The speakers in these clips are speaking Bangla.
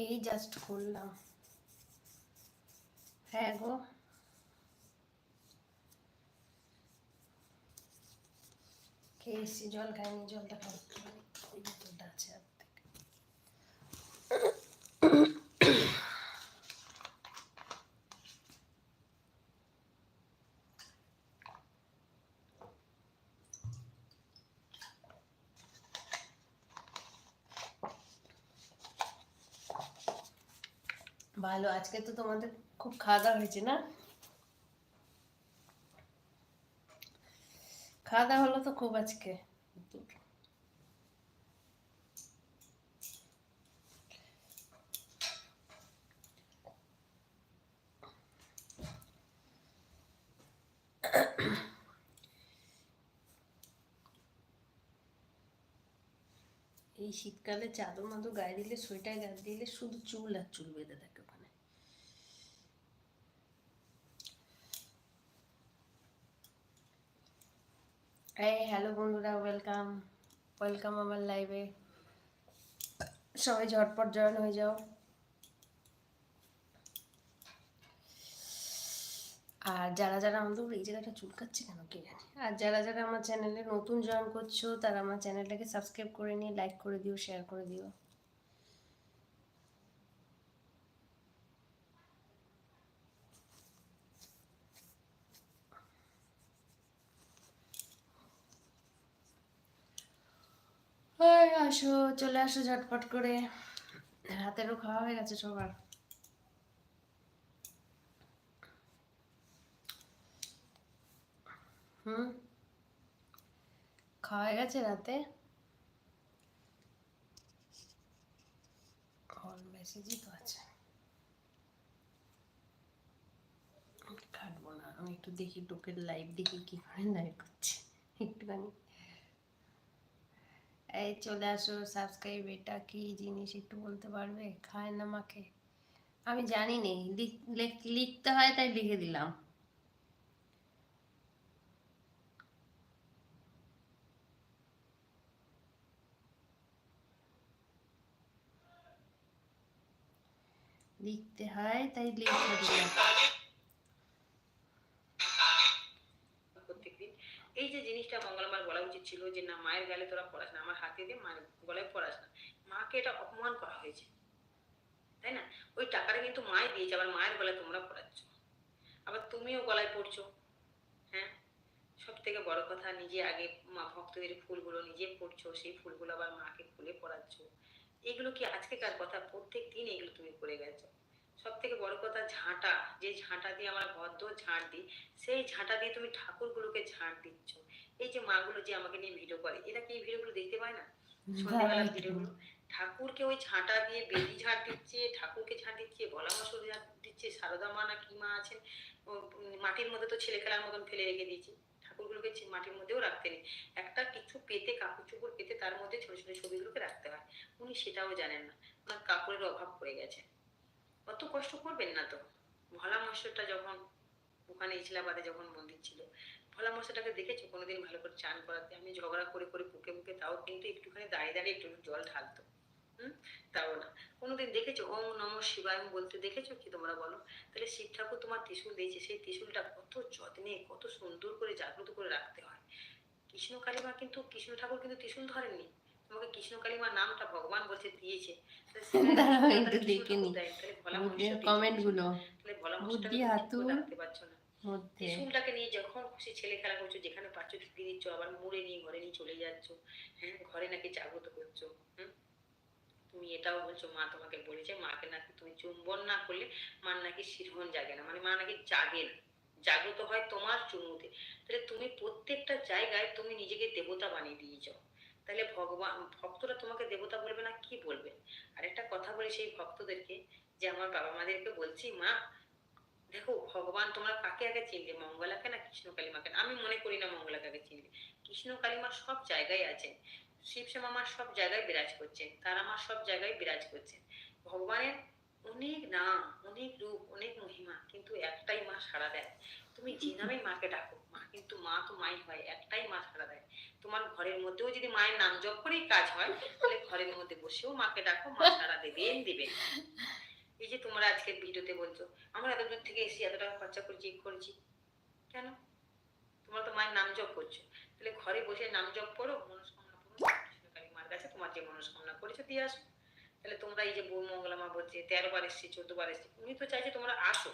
এই জাস্ট করলাম। হ্যাঁ গো। খেয়েছি জল খাইনি জলটা খাব একটুখানি। ওই বোতলটা আছে হাত থেকে ভালো, আজকে তো তোমাদের খুব খাওয়া দাওয়া হয়েছে না? খাওয়া দাওয়া হলো তো খুব আজকে। এই শীতকালে চাদর মাদর গায়ে দিলে, সোয়েটার গায়ে দিলে শুধু চুল আর চুল বেঁধে থাকে ওখানে এই হ্যালো বন্ধুরা ওয়েলকাম ওয়েলকাম আমার লাইভে সবাই ঝটপট জয়েন হয়ে যাও। আর যারা যারা আমাদের এই জায়গাটা চুলকাচ্ছে কেন কে জানে? আর যারা যারা আমার চ্যানেলে নতুন জয়েন করছ, তারা আমার চ্যানেলটাকে সাবস্ক্রাইব করে নিয়ে লাইক করে দিও শেয়ার করে দিও এই আসো চলে আসো ঝটপট করে। রাতেরও খাওয়া হয়ে গেছে সবার। হুম? খাওয়া হয়ে গেছে রাতে? কল মেসেজই তো আছে। কাটবো না, আমি একটু দেখি লোকের লাইভ দেখি কি করে লাইভ করছে। একটুখানি। এই চলে আসো সাবস্ক্রাইব এটা কি জিনিস একটু বলতে পারবে? খায় না মাকে। আমি জানি নেই লিখতে হয় তাই লিখে দিলাম। লিখতে হয় তাই লিখে দিলাম। এই যে জিনিসটা মঙ্গলবার বলা উচিত ছিল যে, না, মায়ের গালে তোরা পড়াস না, আমার হাতে দিয়ে মায়ের গলায় পড়াস না। মাকে এটা অপমান করা হয়েছে, তাই না? ওই টাকাটা কিন্তু মায় দিয়েছে, আবার মায়ের গলায় তোমরা পড়াচ্ছ। আবার তুমিও গলায় পড়ছো হ্যাঁ? সব থেকে বড় কথা, নিজে আগে মা ভক্তদের ফুলগুলো নিজে পড়ছো, সেই ফুলগুলো আবার মাকে খুলে পড়াচ্ছ। এগুলো কি আজকেকার কথা? প্রত্যেক দিন এগুলো তুমি করে গেছো। সব থেকে বড় কথা ঝাঁটা। যে ঝাঁটা দিয়ে আমরা ভদ্র ঝাঁট দিই সেই ঝাঁটা দিয়ে তুমি ঠাকুরগুলোকে ঝাঁট দিচ্ছ। এই যে মাগুলো যে আমাকে নিয়ে ভিডিও করে এরা কি এই ভিডিওগুলো দেখতে পায় না? সন্ধ্যেবেলার ভিডিওগুলো। ঠাকুরকে ওই ঝাঁটা দিয়ে বেদি ঝাঁট দিচ্ছে ঠাকুরকে ঝাঁট দিচ্ছে ভোলা মশুর ঝাঁট দিচ্ছে সারদা মা না কি মা আছেন মাটির মধ্যে তো ছেলে খেলার মতন ফেলে রেখে দিয়েছি। ঠাকুরগুলোকে মাটির মধ্যেও রাখতে নেই। একটা কিছু পেতে কাপড় চোপড় পেতে তার মধ্যে ছোট ছোট ছবিগুলোকে রাখতে হয়। উনি সেটাও জানেন না। ওনার কাপড়ের অভাব পড়ে গেছে। অত কষ্ট করবেন না তো। ভোলা মশাটা যখন ওখানে ইসলাবাদে যখন মন্দির ছিল, ভোলা মশাটাকে দেখেছ? কোনোদিন ভালো করে চান করাতে? আমি ঝগড়া করে করে বুকে বুকে তাও কিন্তু একটুখানি দাঁড়িয়ে দাঁড়িয়ে একটু জল ঢালতো। হুম? তাও না। কোনোদিন দেখেছ? ওম নম শিবায় বলতে দেখেছ কি তোমরা বলো? তাহলে শিব ঠাকুর তোমার ত্রিশূল দিয়েছে। সেই ত্রিশূলটা কত যত্নে, কত সুন্দর করে জাগ্রত করে রাখতে হয়। কৃষ্ণ কালিমা কিন্তু, কৃষ্ণ ঠাকুর কিন্তু ত্রিশূল ধরেননি। তোমাকে কৃষ্ণ কালিমার নামটা ভগবান বলছে দিয়েছে। দাঁড়াও, একটু দেখে কমেন্টগুলো। বুদ্ধি পারছ ত্রিশুলটাকে নিয়ে যখন খুশি ছেলে খেলা করছ যেখানে পাচ্ছ ঢুকিয়ে দিচ্ছ আবার মুড়ে নিয়ে ঘরে নিয়ে চলে যাচ্ছ হ্যাঁ ঘরে নাকি জাগ্রত করছ হুম? তুমি এটাও বলছো মা তোমাকে বলেছে মাকে নাকি তুমি চুম্বন না করলে মার নাকি শিরহন জাগে না মানে মা নাকি জাগে না। জাগ্রত হয় তোমার চুমুতে তাহলে তুমি প্রত্যেকটা জায়গায় তুমি নিজেকে দেবতা বানিয়ে দিয়েছ তাহলে ভগবান, ভক্তরা তোমাকে দেবতা বলবে না কি বলবে? আর একটা কথা বলি সেই ভক্তদেরকে, যে আমার বাবা মাদেরকে বলছি, মা, দেখো, ভগবান তোমরা কাকে আগে চিনবে? মঙ্গলাকে না কৃষ্ণ কালিমাকে? আমি মনে করি না মঙ্গলাকে আগে চিনবে। কৃষ্ণ কালিমা সব জায়গায় আছেন শিবশ্যাম আমার সব জায়গায় বিরাজ করছেন তার আমার সব জায়গায় বিরাজ করছেন ভগবানের অনেক নাম, অনেক রূপ, অনেক মহিমা, কিন্তু একটাই মা সারা দেয়। তুমি যে নামে মাকে ডাকো, মা কিন্তু মা তো মাই হয়, একটাই মা তো তোমার ঘরের মধ্যেও যদি মায়ের নাম জপ করেই কাজ হয়, তাহলে ঘরের মধ্যে বসেও মাকে ডাকো, মা সারা দেবেন দেবেন এই যে তোমরা আজকের ভিডিওতে বলছো, আমরা এত দূর থেকে এসে এত টাকা খরচা করছি করেছি? কেন? তোমরা তো মায়ের নাম জপ করছ। তাহলে ঘরে বসে নাম জপ করো, মনস্কামনা পূরণ মার কাছে তোমার যে মনস্কামনা করেছ দিয়ে আসো। তাহলে তোমরা এই যে বউ মঙ্গলা মা বলছে, তেরো বার এসছি, চোদ্দ বার এসছি, উনি তো চাইছে তোমরা আসো,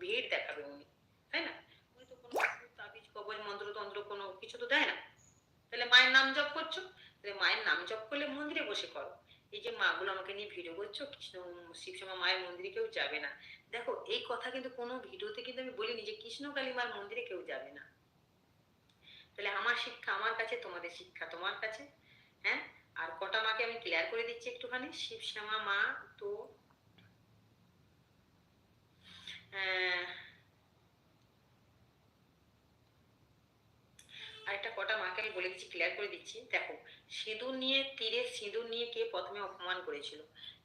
ভিড় দেখাবে উনি, তাই না? উনি তো কোনো তাবিজ, কবজ মন্ত্র তন্ত্র কোনো কিছু তো দেয় না। তাহলে মায়ের নাম জপ করছ? তাহলে মায়ের নাম জপ করলে মন্দিরে বসে করো। এই যে মাগুলো আমাকে নিয়ে ভিডিও করছ কৃষ্ণ শিবসমা মায়ের মন্দিরে কেউ যাবে না। দেখো এই কথা কিন্তু কোনো ভিডিওতে কিন্তু আমি বলিনি যে কৃষ্ণ কালী মার মন্দিরে কেউ যাবে না। তাহলে আমার শিক্ষা আমার কাছে তোমাদের শিক্ষা তোমার কাছে। হ্যাঁ? আর কটা মাকে আমি ক্লিয়ার করে দিচ্ছি একটুখানি। শিবশ্যামা মা তো আহ, আরেকটা কটা মাকে আমি বলে দিচ্ছি ক্লিয়ার করে দিচ্ছি। দেখো, সিঁদুর নিয়ে, তীরে সিঁদুর নিয়ে কে প্রথমে অপমান করেছিল?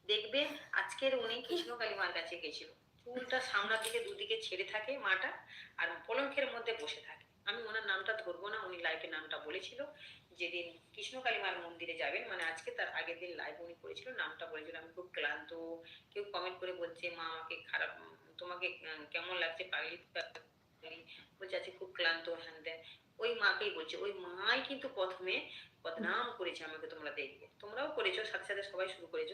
দেখবে আজকের উনি কৃষ্ণকালী মার কাছে গেছিল। চুলটা সামনের দিকে, দুদিকে ছেড়ে থাকে মাটা আর পলঙ্কের মধ্যে বসে থাকে। আমি ওনার নামটা ধরবো না, উনি লাইভে নামটা বলেছিল। যেদিন কৃষ্ণকালী মার মন্দিরে যাবেন মানে আজকে তার আগের দিন লাইভ উনি করেছিল, নামটা বলেছিল। আমি খুব ক্লান্ত, কেউ কমেন্ট করে বলছে, মা, আমাকে খারাপ, তোমাকে কেমন লাগছে? পাগলি পাগলি?" বলছে, আজকে খুব ক্লান্ত, হ্যান দেন ওই মাকেই বলছে ওই মাই কিন্তু প্রথমে বদনাম করেছে আমাকে তোমরা দেখবে। তোমরাও করেছ সাথে সাথে সবাই শুরু করেছ।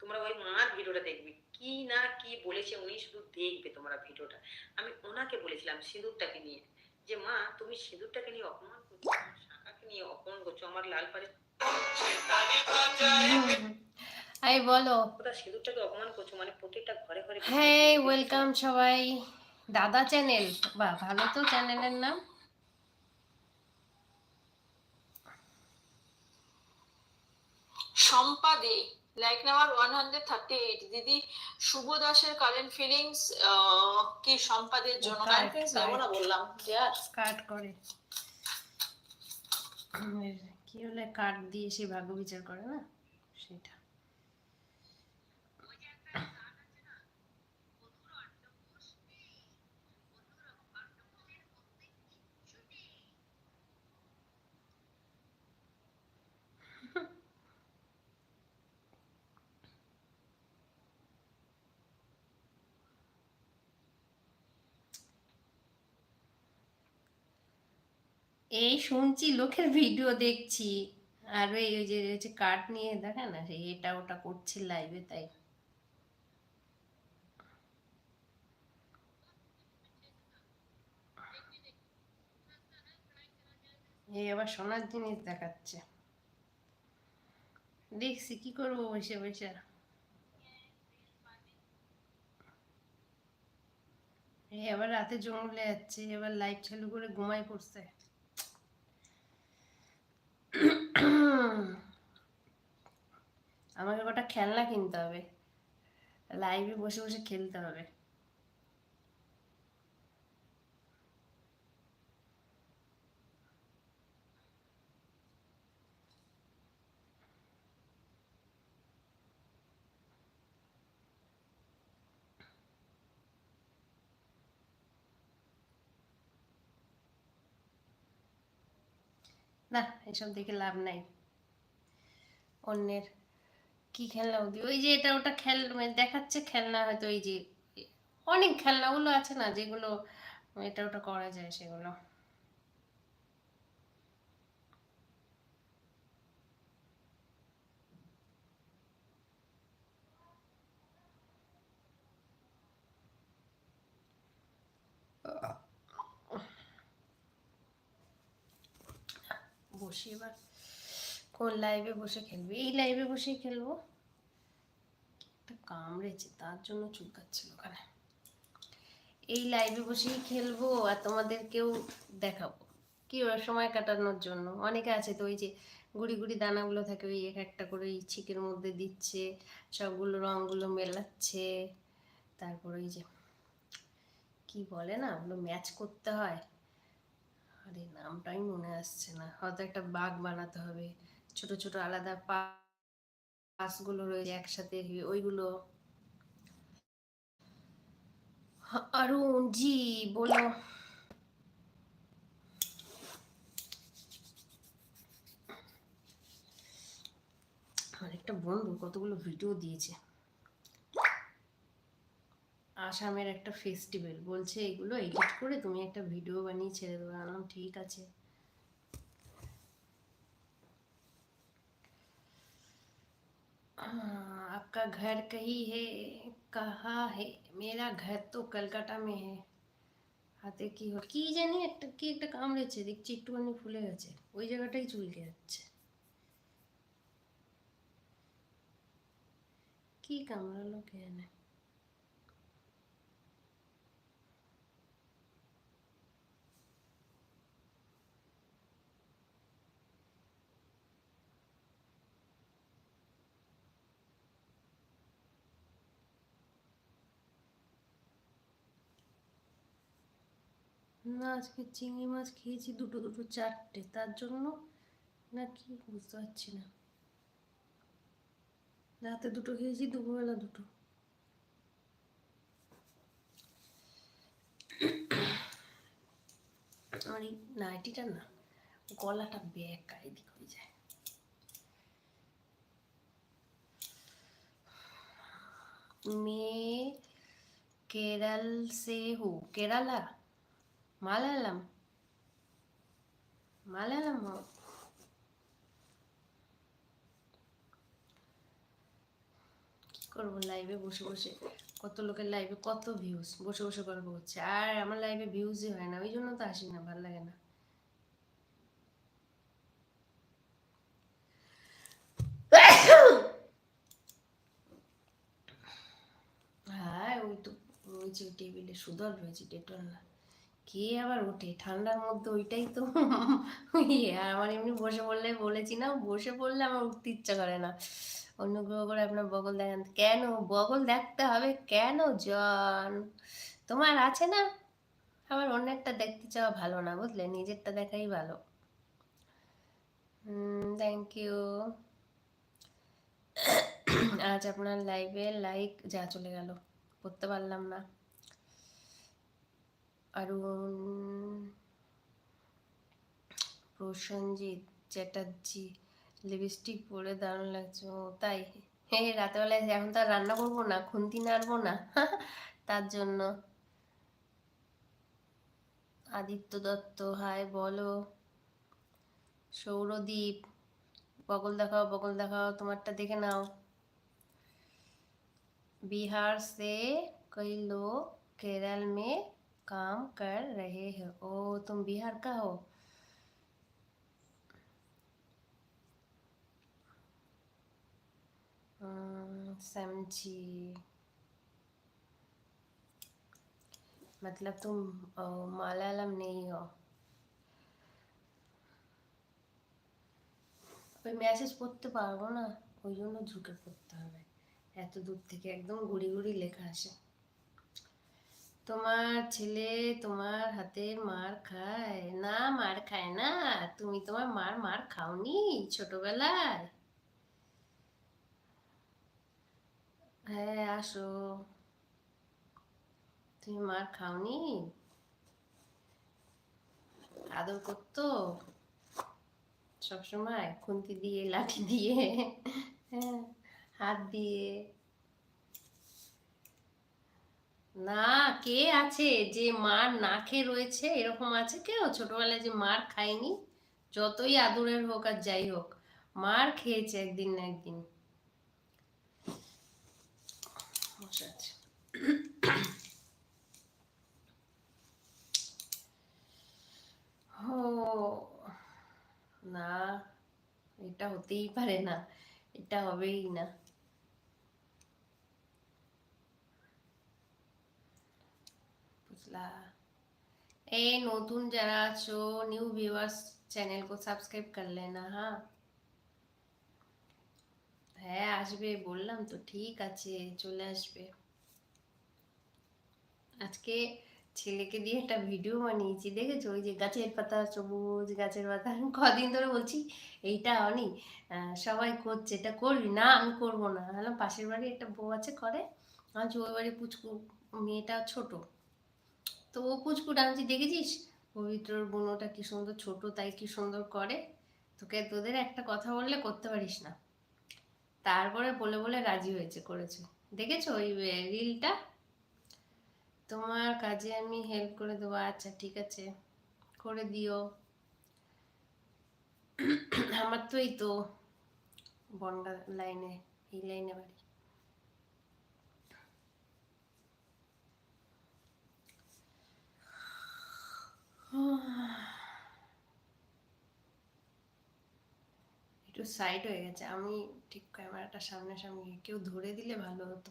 তোমরা ওই মার ভিডিওটা দেখবে। কি না কি বলেছে উনি শুধু দেখবে তোমরা ভিডিওটা। আমি ওনাকে বলেছিলাম সিঁদুরটাকে নিয়ে যে মা তুমি সিঁদুরটাকে নিয়ে অপমান করছ শাখাকে নিয়ে অপমান করছ আমার লাল পাড়ে আই বলো। ওটা সিঁদুরটাকে অপমান করছ মানে প্রত্যেকটা ঘরে ঘরে হ্যাঁ ওয়েলকাম সবাই। দাদা চ্যানেল বা ভালো তো চ্যানেলের নাম। Shampa De like number one hundred thirty eight দিদি শুভ দাসের কারেন্ট ফিলিংস কি সম্পাদের জন্য? Correct, কারেন্ট ফিলিংস না বললাম কাট করে। কি হলে কাট দিয়ে সে ভাগ্য বিচার করে না? সেটা। এই শুনছি লোকের ভিডিও দেখছি। আর ওই ওই যে যে কার্ড নিয়ে দেখে না, সেই এটা ওটা করছে লাইভে তাই। এই আবার সোনার জিনিস দেখাচ্ছে। দেখছি, কি করব বসে বসে। এই আবার রাতে জঙ্গলে যাচ্ছে এবার লাইট চালু করে ঘুমাই পড়ছে। আমাকে কটা খেলনা কিনতে হবে। লাইভে বসে বসে খেলতে হবে। না, এসব দেখে লাভ নাই। অন্যের কি খেলনা ওদি ওই যে এটা ওটা খেল মানে দেখাচ্ছে খেলনা হয়তো, ওই যে অনেক খেলনাগুলো আছে না, যেগুলো, এটা ওটা করা যায় সেগুলো। বসে এবার। কোন লাইভে বসে খেলবে? এই লাইভে বসেই খেলব। একটা কামড়েছে, তার জন্য চুলকাচ্ছিল ওখানে এই লাইভে বসেই খেলব আর তোমাদেরকেও দেখাবো। কি সময় কাটানোর জন্য? অনেকে আছে তো ওই যে গুড়ি গুড়ি দানাগুলো থাকে, ওই এক একটা করে ওই ছিকের মধ্যে দিচ্ছে, সবগুলো রঙগুলো মেলাচ্ছে। তারপর ওই যে, কি বলে না, ওগুলো ম্যাচ করতে হয়। আরে নামটাই মনে আসছে না। হয়তো একটা বাঘ বানাতে হবে। ছোট ছোট আলাদা পাসগুলো রয়েছে একসাথে ওইগুলো। অরুণ জি বলো। আমার একটা বন্ধু কতগুলো ভিডিও দিয়েছে। আসামের একটা ফেস্টিভ্যাল বলছে এগুলো এডিট করে তুমি একটা ভিডিও বানিয়ে ছেড়ে দেবো আমি বললাম, ঠিক আছে हाँ, आपका घर कहीं है कहाँ है मेरा घर तो कलकाता में है হাতে কি হল কি জানি একটা কি একটা কামড়েছে দেখছি একটুখানি ফুলে গেছে ওই জায়গাটাই চুলকে যাচ্ছে কি কামড়ালো কে জানে আজকে চিংড়ি মাছ খেয়েছি দুটো দুটো চারটে তার জন্য না কি বুঝতে পারছি না রাতে দুটো খেয়েছি দুপুরবেলা দুটো আমার এই নাইটিটা না গলাটা ব্যাকা এদিক হয়ে যায় मैं केरल से हूँ केरला মালায়ালাম। মালায়ালাম কি করব লাইভে বসে বসে? কত লোকের লাইভে কত ভিউজ বসে বসে গল্প করছে। আর আমার লাইভে ভিউজই হয় না, ওই জন্য তো আসি না, ভালো লাগে না। হ্যাঁ ওই তো রয়েছে টেবিলে সুদল রয়েছে ডেটল না কে আবার ওঠে? ঠান্ডার মধ্যে ওইটাই তো। ইয়ে আর আমার এমনি বসে পড়লে বলেছি না, বসে পড়লে আমার উঠতে ইচ্ছা করে না। অনুগ্রহ করে আপনার বগল দেখান। কেন? বগল দেখতে হবে। কেন জন? তোমার আছে না? আবার অন্যেরটা দেখতে চাওয়া ভালো না, বুঝলে? নিজেরটা দেখাই ভালো। থ্যাংক ইউ আজ আপনার লাইভে লাইক যা চলে গেল। করতে পারলাম না। অরুণ প্রসেনজিৎ চ্যাটার্জি লিপস্টিক পরে দারুণ লাগছে ও তাই হ্যাঁ রাতেবেলায় এখন তো আর রান্না করবো না খুন্তি নাড়বো না তার জন্য আদিত্য দত্ত হাই বলো সৌরদীপ বগল দেখাও বগল দেখাও তোমারটা দেখে নাও बिहार से कई लोग केरल में काम कर रहे हैं ओ तुम बिहार का हो हम्म, समझी मतलब तुम अ, मलयालम नहीं हो ওই মেসেজ পড়তে পারবো না ওই জন্য ঝুঁকে পড়তে হবে এত দূর থেকে একদম ঘুরি ঘুরি লেখা আসে তোমার ছেলে তোমার হাতে মার খায়? না, মার খায় না। তুমি তোমার মার মার খাওনি ছোটবেলায়? হ্যাঁ আসো। তুমি মার খাওনি? আদর করতো? সবসময় খুন্তি দিয়ে, লাঠি দিয়ে হ্যাঁ হাত দিয়ে। না, কে আছে? যে মার না খেয়ে রয়েছে, এরকম আছে কেউ? ছোটবেলায় যে মার খায়নি, যতই আদরের হোক আর যাই হোক, মার খেয়েছে একদিন না একদিন। ও, না, এটা হতেই পারে না, এটা হবেই না। মশলা এই নতুন যারা আছো নিউ ভিউয়ার্স চ্যানেল কো সাবস্ক্রাইব কর লেনা হ্যাঁ? হ্যাঁ আসবে, বললাম তো, ঠিক আছে, চলে আসবে। আজকে ছেলেকে দিয়ে একটা ভিডিও বানিয়েছি, দেখেছ? ওই যে গাছের পাতা, সবুজ গাছের পাতা, আমি কদিন ধরে বলছি, এইটা অনি সবাই করছে, এটা করবি না, আমি করব না। পাশের বাড়ি একটা বউ আছে, করে। আমার ওই বাড়ি পুচকু, মেয়েটা ছোট। তো ও পুচকু ডান্সি দেখেছিস? পবিত্রর বোনটা কি সুন্দর ছোট, তাই কি সুন্দর করে? তোকে তোদের একটা কথা বললে করতে পারিস না। তারপরে বলে বলে রাজি হয়েছে, করেছে। দেখেছ ওই রিলটা? তোমার কাজে আমি হেল্প করে দেবো। আচ্ছা ঠিক আছে। করে দিও। আমার তো এই তো বনগা লাইনে এই লাইনে বাড়ি। একটু সাইড হয়ে গেছে। আমি ঠিক ক্যামেরাটা সামনাসামনি কেউ ধরে দিলে ভালো হতো।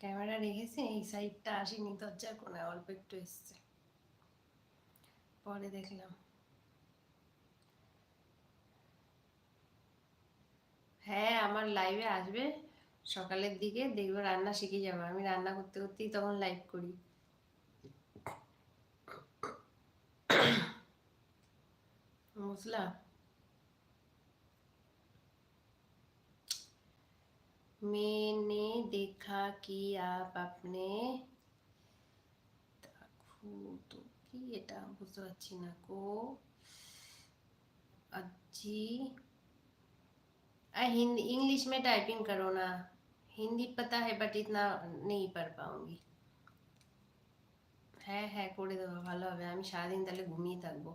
ক্যামেরা রেখেছে, এই সাইডটা আসেনি, দরজার কোনায় অল্প একটু এসছে। পরে দেখলাম। হ্যাঁ আমার লাইভে আসবে। সকালের দিকে দেখবে রান্না শিখে যাবে। আমি রান্না করতে করতেই তখন লাইভ করি। বুঝলা मैंने देखा कि आप अपने দেখো তো কি এটা বুঝতে পারছি না কো अज्जी आ, हिंदी इंग्लिश में टाइपिंग करो ना हिंदी पता है बट इतना नहीं पढ़ पाऊंगी হ্যাঁ হ্যাঁ করে দেবো ভালো হবে আমি সারাদিন তাহলে ঘুমিয়ে থাকবো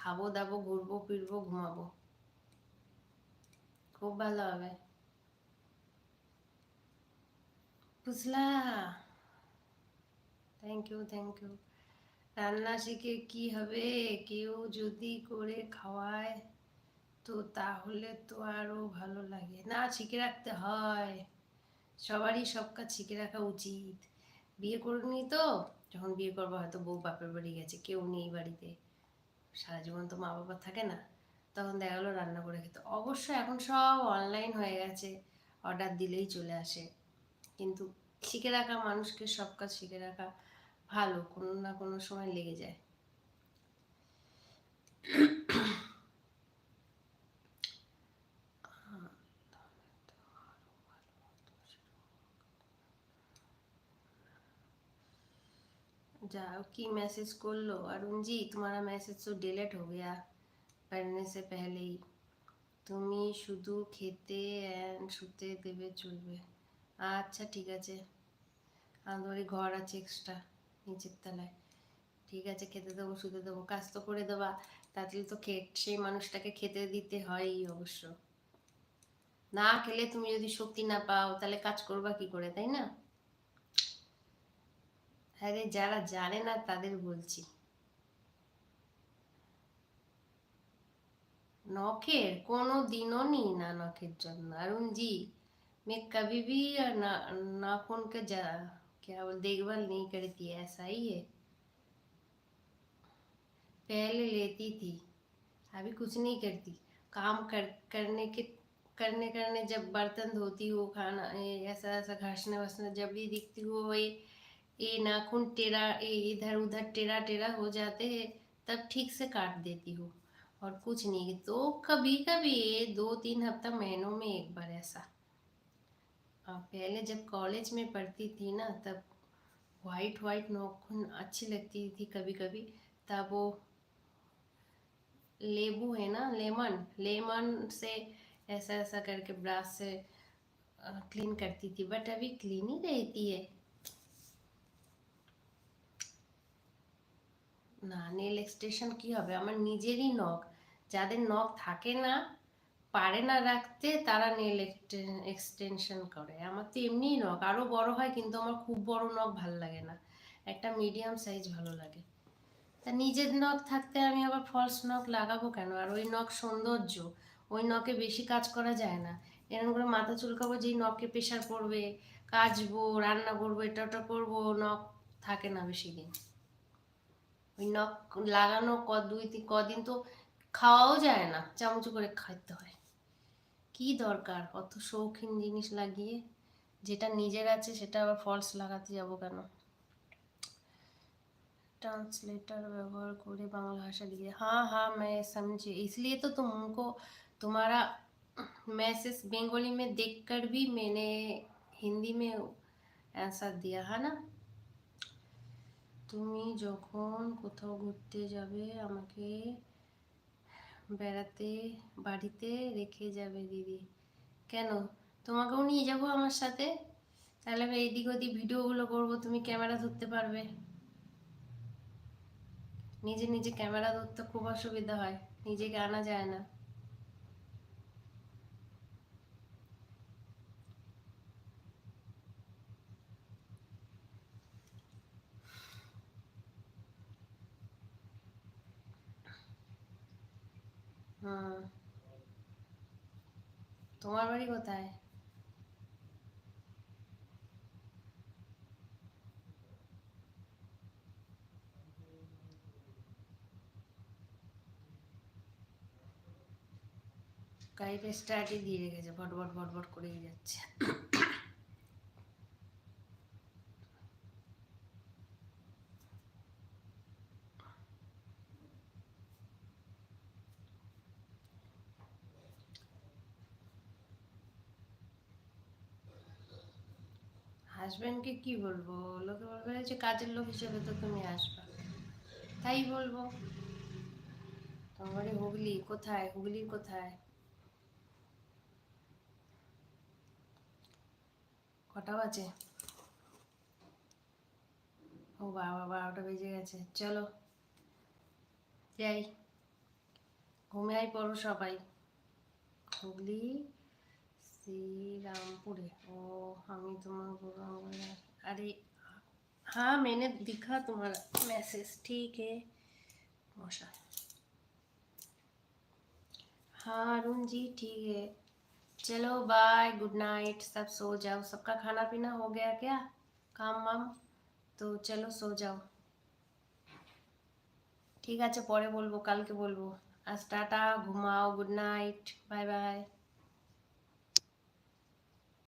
খাব, দাবো, ঘুরবো, ফিরবো, ঘুমাবো। খুব ভালো হবে। বুঝলা থ্যাংক ইউ থ্যাংক ইউ রান্না শিখে কি হবে? কেউ যদি করে খাওয়ায়, তো তাহলে তো আরও ভালো লাগে। না, শিখে রাখতে হয়। সবারই সব কাজ শিখে রাখা উচিত। বিয়ে করিনি তো? যখন বিয়ে করব হয়তো বউ বাপের বাড়ি গেছে, কেউ নেই বাড়িতে। সারা জীবন তো মা বাবা থাকে না, তখন দেখা গেলো রান্না করে খেতে। অবশ্য এখন সব অনলাইন হয়ে গেছে অর্ডার দিলেই চলে আসে। কিন্তু শিখে রাখা, মানুষকে সব কাজ শিখে রাখা ভালো, কোনো না কোনো সময় লেগে যায়। जाओ की मैसेज कर लो अरुण जी तुम्हारा मैसेज तो डिलीट हो गया पढ़ने से पहले ही তুমি শুধু খেতে অ্যান্ড শুতে দেবে চলবে আচ্ছা ঠিক আছে আমাদের বাড়ি ঘর আছে এক্সট্রা নিচের তলায় ঠিক আছে খেতে দেবো শুতে দেবো কাজ তো করে দেবা তাহলে তো খে সেই মানুষটাকে খেতে দিতে হয়ই অবশ্য না খেলে তুমি যদি শক্তি না পাও তাহলে কাজ করবা কি করে তাই না আরে যারা জানে না তাদের বলছি নখের কোনো দিনও নি না নখের জন্য अरुण जी मैं कभी भी ना नाखून का जा क्या बोल देखभाल नहीं करती ऐसा ही है पहले लेती थी अभी कुछ नहीं करती काम कर करने के करने करने जब बर्तन धोती हो खाना ये ऐसा ऐसा घासना वसना जब भी दिखती हो ये ये नाखून ये इधर उधर टेढ़ा टेढ़ा हो जाते हैं तब ठीक से काट देती हूँ। और कुछ नहीं तो कभी कभी ये दो तीन हफ़्ता महीनों में एक बार ऐसा। हाँ, पहले जब कॉलेज में पढ़ती थी ना तब वाइट वाइट नाखून अच्छी लगती थी कभी कभी। तब वो लेबू है ना लेमन लेमन से ऐसा ऐसा करके ब्रश से क्लीन करती थी बट अभी क्लीन ही रहती है। না নেল এক্সটেনশন কি হবে? আমার নিজেরই নখ। যাদের নখ থাকে না, পারে না রাখতে তারা নেল এক্সটেনশন করে। আমার তো এমনিই নখ। আরও বড় হয় কিন্তু আমার খুব বড় নখ ভালো লাগে না। একটা মিডিয়াম সাইজ ভালো লাগে। তা নিজের নখ থাকতে আমি আবার ফলস নখ লাগাবো কেন? আর ওই নখ সৌন্দর্য, ওই নখে বেশি কাজ করা যায় না। এরকম করে মাথা চুলকাবো, যেই নখে প্রেশার পড়বে কাচবো, রান্না করব, এটা ওটা করব, নখ থাকে না বেশি দিন। ওই নখ লাগানো ক দুই তিন কদিন তো খাওয়াও যায় না চামচ করে খাইতে হয় কি দরকার অত শৌখিন জিনিস লাগিয়ে যেটা নিজের আছে সেটা আবার ফলস লাগাতে যাব কেন ट्रांसलेटर व्यवहार করে বাংলা ভাষা লিখে हाँ हाँ मैं समझी इसलिए तो तुमको तुम्हारा मैसेज बंगाली में देखकर भी मैंने हिंदी में आंसर दिया है ना তুমি যখন কোথাও ঘুরতে যাবে, আমাকে বেড়াতে, বাড়িতে রেখে যাবে দিদি। কেন? তোমাকেও নিয়ে যাব আমার সাথে? তাহলে আমি এইদিক ওদিক ভিডিওগুলো করব, তুমি ক্যামেরা ধরতে পারবে। নিজে নিজে ক্যামেরা ধরতে খুব অসুবিধা হয়, নিজেকে আনা যায় না। হুম তোমার বাড়ি কোথায়? গাড়িটা স্টার্টই দিয়ে রেখেছে ভটভট ভটভট করেই যাচ্ছে। হাজব্যান্ডকে কি বলব? লোকে বলবে যে কাজের লোক হিসেবে তো তুমি আসবা। তাই বলব। তোমার হুগলি কোথায়? হুগলির কোথায়? কটা বাজে? ও বাবা, বারোটা বেজে গেছে। চলো, যাই। ঘুমিয়ে পড়ো সবাই। হুগলি श्रीरामपुर ओ हमें तुम्हारा अरे हाँ मैंने दिखा तुम्हारा मैसेज ठीक है मौसा हाँ अरुण जी ठीक है चलो बाय गुड नाइट सब सो जाओ सबका खाना पीना हो गया क्या काम वाम তো চলো সো যাও ঠিক আছে পরে বলবো কালকে বলবো আজ টাটা ঘুমাও গুড নাইট বাই বাই